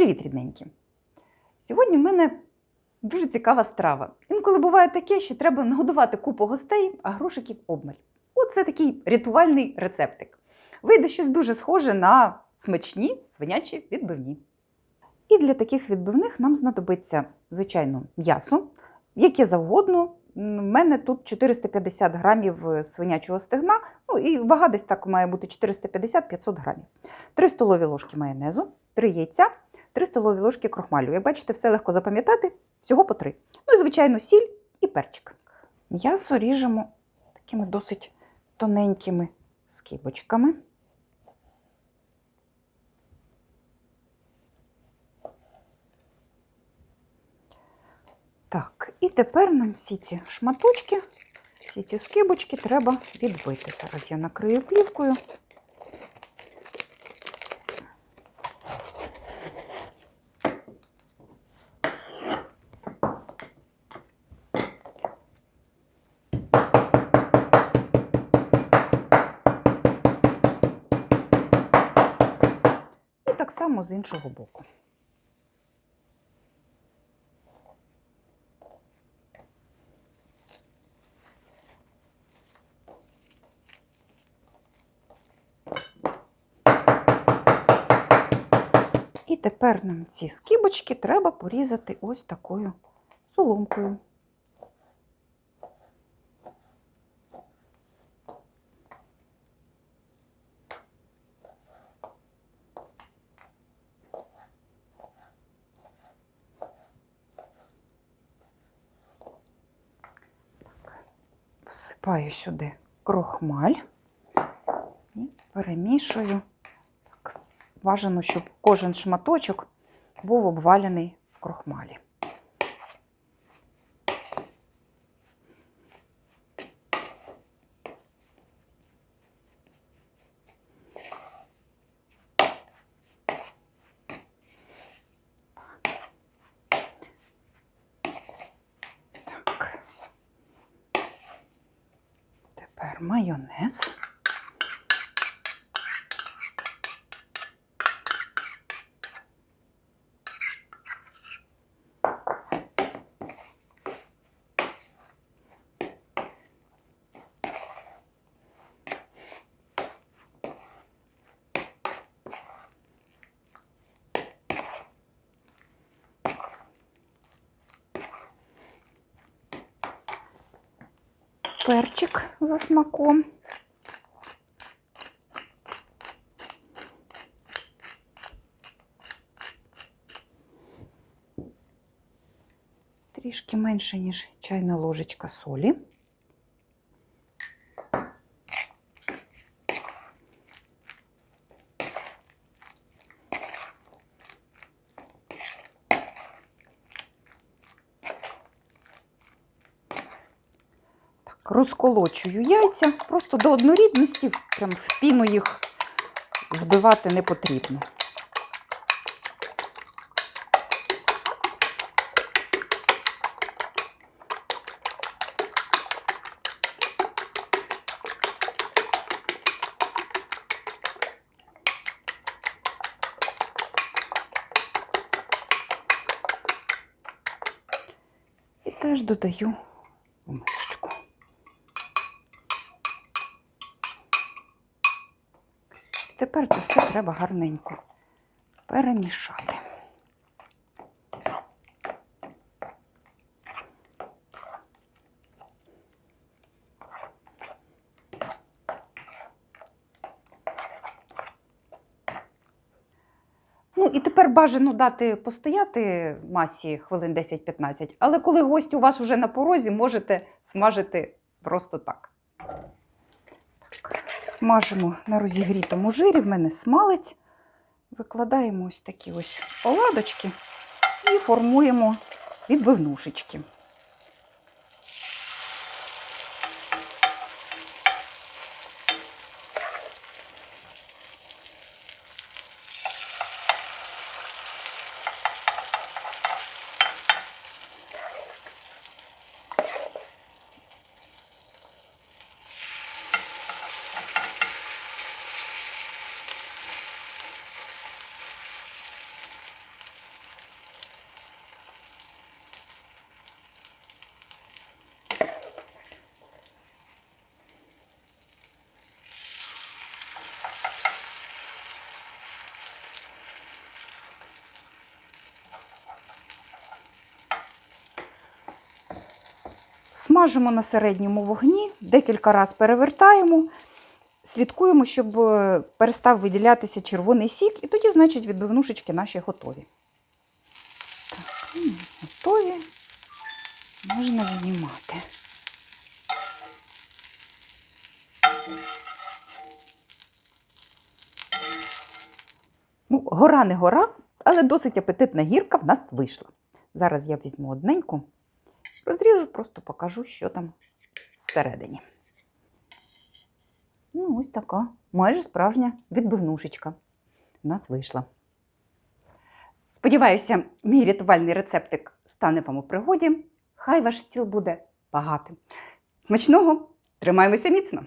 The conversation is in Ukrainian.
Привіт, рідненькі! Сьогодні в мене дуже цікава страва. Інколи буває таке, що треба нагодувати купу гостей, а грошиків обмаль. Оце такий рятувальний рецептик. Вийде щось дуже схоже на смачні свинячі відбивні. І для таких відбивних нам знадобиться, звичайно, м'ясо, яке завгодно. У мене тут 450 грамів е, свинячого стегна, ну і вага десь так має бути 450-500 грамів. 3 столові ложки майонезу, 3 яйця, 3 столові ложки крохмалю. Як бачите, все легко запам'ятати, всього по 3. Ну і, звичайно, сіль і перчик. М'ясо ріжемо такими досить тоненькими скибочками. Так, і тепер нам всі ці шматочки, всі ці скибочки треба відбити. Зараз я накрию плівкою. Само з іншого боку. І тепер нам ці скибочки треба порізати ось такою соломкою. Так, Всипаю сюди крохмаль і перемішую. Так, бажано, щоб кожен шматочок був обвалений в крохмалі. Так. Тепер майонез. перчик за смаком. Трішки менше, ніж чайна ложечка солі. Розколочую яйця просто до однорідності, прям в піну їх збивати не потрібно. Теж додаю Тепер це все треба гарненько перемішати. Ну і тепер бажано дати постояти масі хвилин 10-15, але коли гості у вас вже на порозі, можете смажити просто так. Смажимо на розігрітому жирі, в мене смалець. Викладаємо ось такі ось оладочки і формуємо відбивнушечки. Смажимо на середньому вогні, декілька разів перевертаємо, слідкуємо, щоб е, перестав виділятися червоний сік, і тоді, значить, відбивнушечки наші готові. Так, готові. Можна знімати. Ну, гора не гора, але досить апетитна гірка в нас вийшла. Зараз я візьму одненьку, розріжу, просто покажу, що там всередині. Ну, ось така майже справжня відбивнушечка в нас вийшла. Сподіваюся, мій рятувальний рецептик стане вам у пригоді. Хай ваш стіл буде багатим. Смачного! Тримаємося міцно!